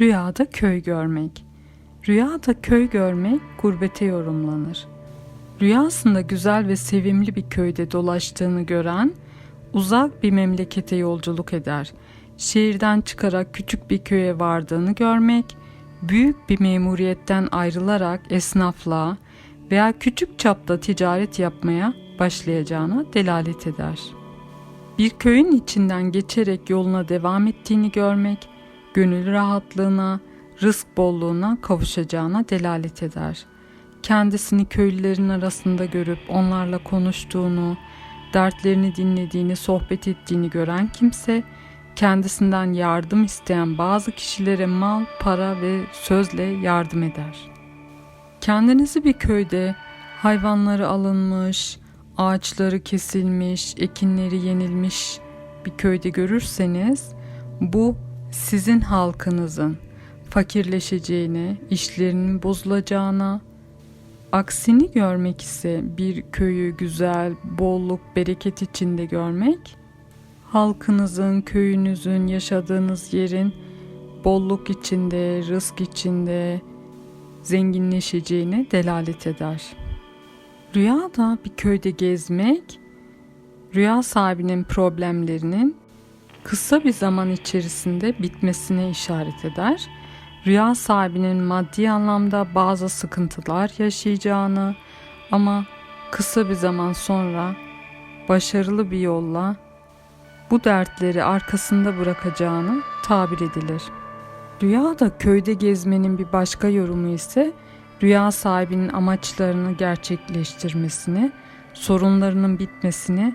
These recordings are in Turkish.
Rüyada köy görmek. Rüyada köy görmek gurbete yorumlanır. Rüyasında güzel ve sevimli bir köyde dolaştığını gören uzak bir memlekete yolculuk eder. Şehirden çıkarak küçük bir köye vardığını görmek, büyük bir memuriyetten ayrılarak esnaflığa veya küçük çapta ticaret yapmaya başlayacağına delalet eder. Bir köyün içinden geçerek yoluna devam ettiğini görmek, gönül rahatlığına, rızk bolluğuna kavuşacağına delalet eder. Kendisini köylülerin arasında görüp onlarla konuştuğunu, dertlerini dinlediğini, sohbet ettiğini gören kimse, kendisinden yardım isteyen bazı kişilere mal, para ve sözle yardım eder. Kendinizi bir köyde hayvanları alınmış, ağaçları kesilmiş, ekinleri yenilmiş bir köyde görürseniz bu sizin halkınızın fakirleşeceğine, işlerinin bozulacağına, aksini görmek ise bir köyü güzel, bolluk, bereket içinde görmek, halkınızın, köyünüzün, yaşadığınız yerin bolluk içinde, rızk içinde zenginleşeceğine delalet eder. Rüyada bir köyde gezmek, rüya sahibinin problemlerinin kısa bir zaman içerisinde bitmesine işaret eder. Rüya sahibinin maddi anlamda bazı sıkıntılar yaşayacağını ama kısa bir zaman sonra başarılı bir yolla bu dertleri arkasında bırakacağını tabir edilir. Rüyada köyde gezmenin bir başka yorumu ise rüya sahibinin amaçlarını gerçekleştirmesini, sorunlarının bitmesini,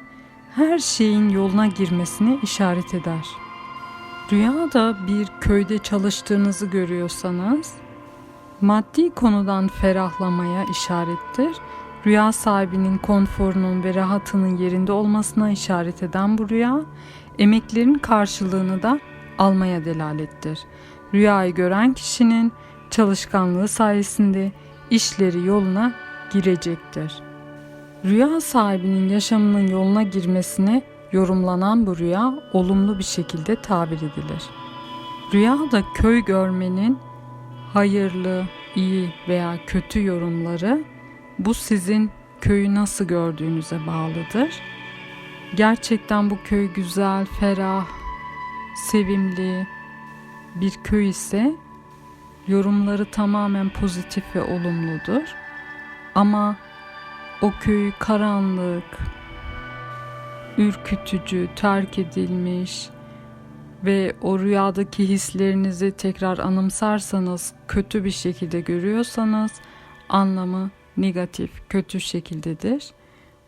her şeyin yoluna girmesine işaret eder. Rüyada bir köyde çalıştığınızı görüyorsanız, maddi konudan ferahlamaya işarettir. Rüya sahibinin konforunun ve rahatının yerinde olmasına işaret eden bu rüya, emeklerin karşılığını da almaya delalettir. Rüyayı gören kişinin çalışkanlığı sayesinde işleri yoluna girecektir. Rüya sahibinin yaşamının yoluna girmesine yorumlanan bu rüya olumlu bir şekilde tabir edilir. Rüyada köy görmenin hayırlı, iyi veya kötü yorumları bu sizin köyü nasıl gördüğünüze bağlıdır. Gerçekten bu köy güzel, ferah, sevimli bir köy ise yorumları tamamen pozitif ve olumludur. Ama o köy karanlık, ürkütücü, terk edilmiş ve o rüyadaki hislerinizi tekrar anımsarsanız, kötü bir şekilde görüyorsanız anlamı negatif, kötü şekildedir.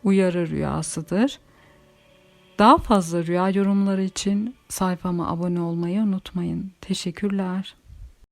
Uyarı rüyasıdır. Daha fazla rüya yorumları için sayfama abone olmayı unutmayın. Teşekkürler.